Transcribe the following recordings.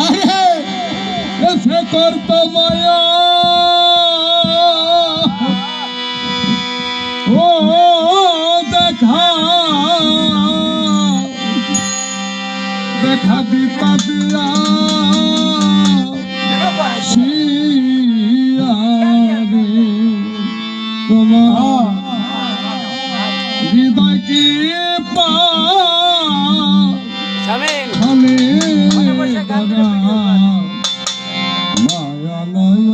আরে এসে করতো মায়া। ও দেখা। দেখা দিতা দিয়া তোমার হ্যাঁ। হৃদয় কি পা আমি মায়া নয়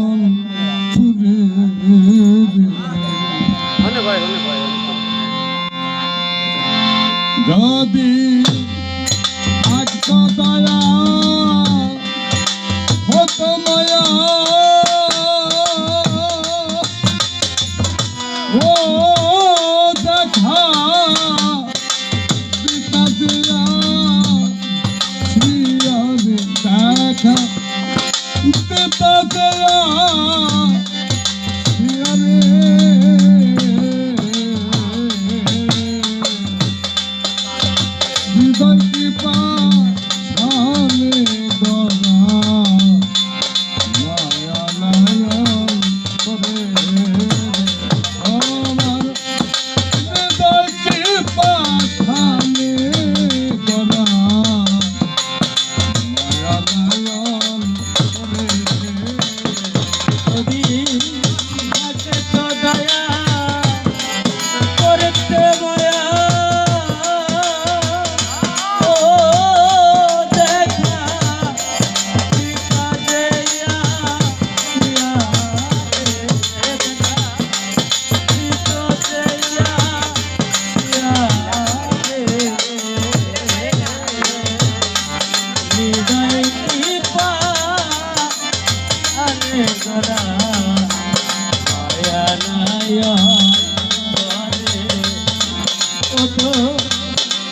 মতো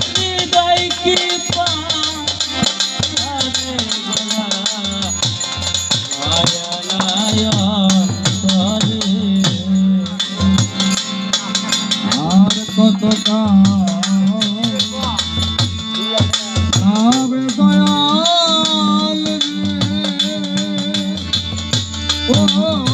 হৃদয় কি আর কত কাবে দয়াল রে ও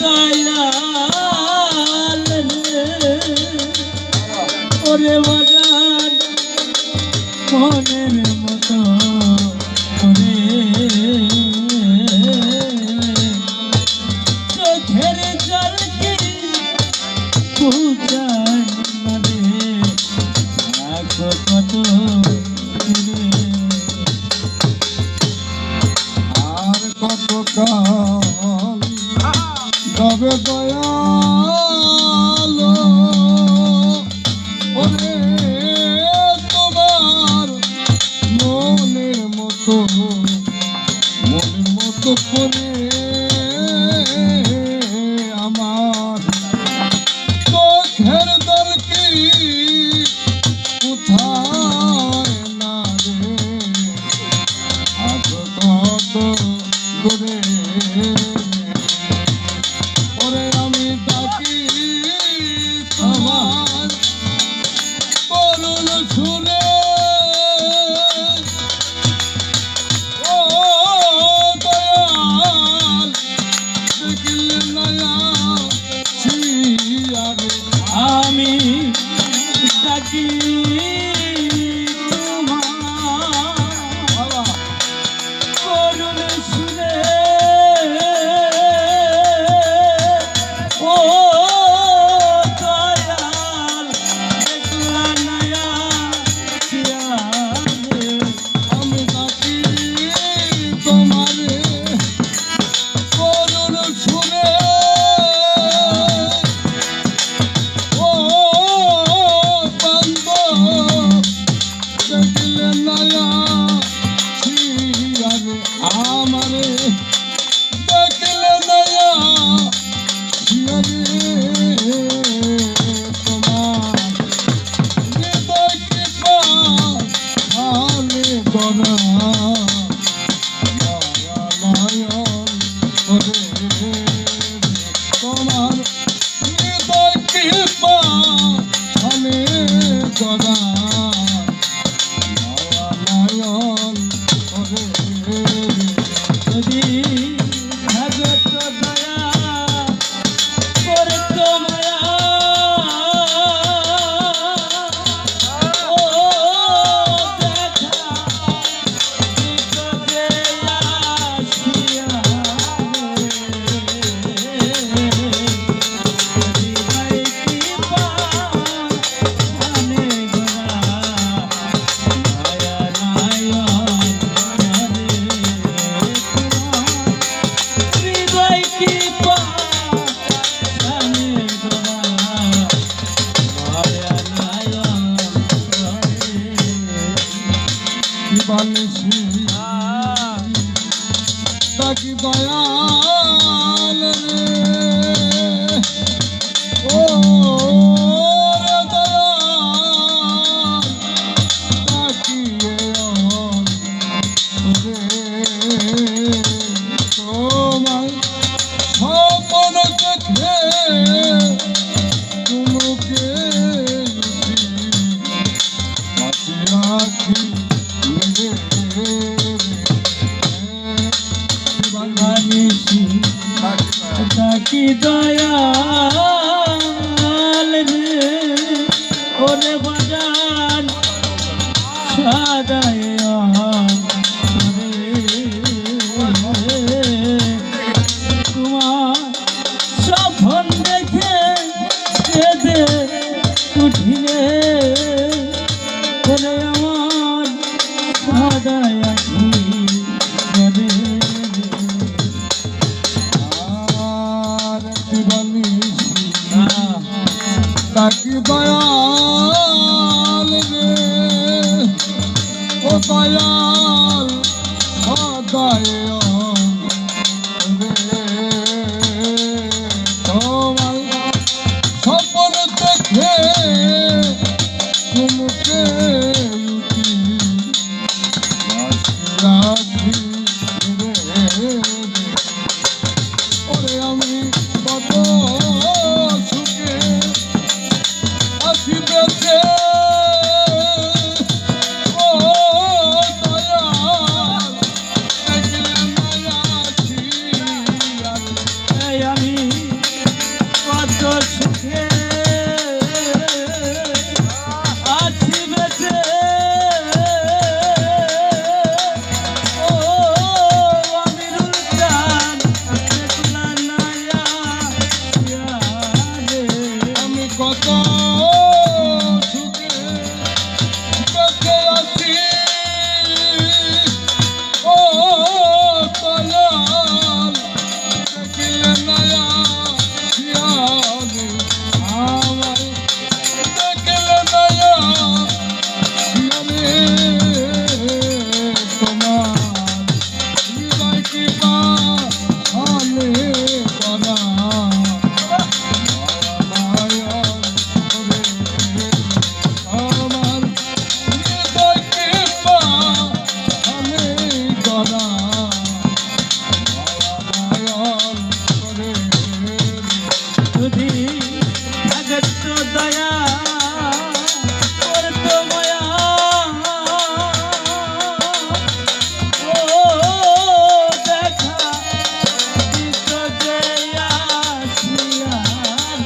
দয়াল ওরে গোপনে বাংলাদেশি তাকে ওরে বাজান সাদায় সফল দেখে উঠিলে আমার সাদায় Aki Baya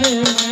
Yeah.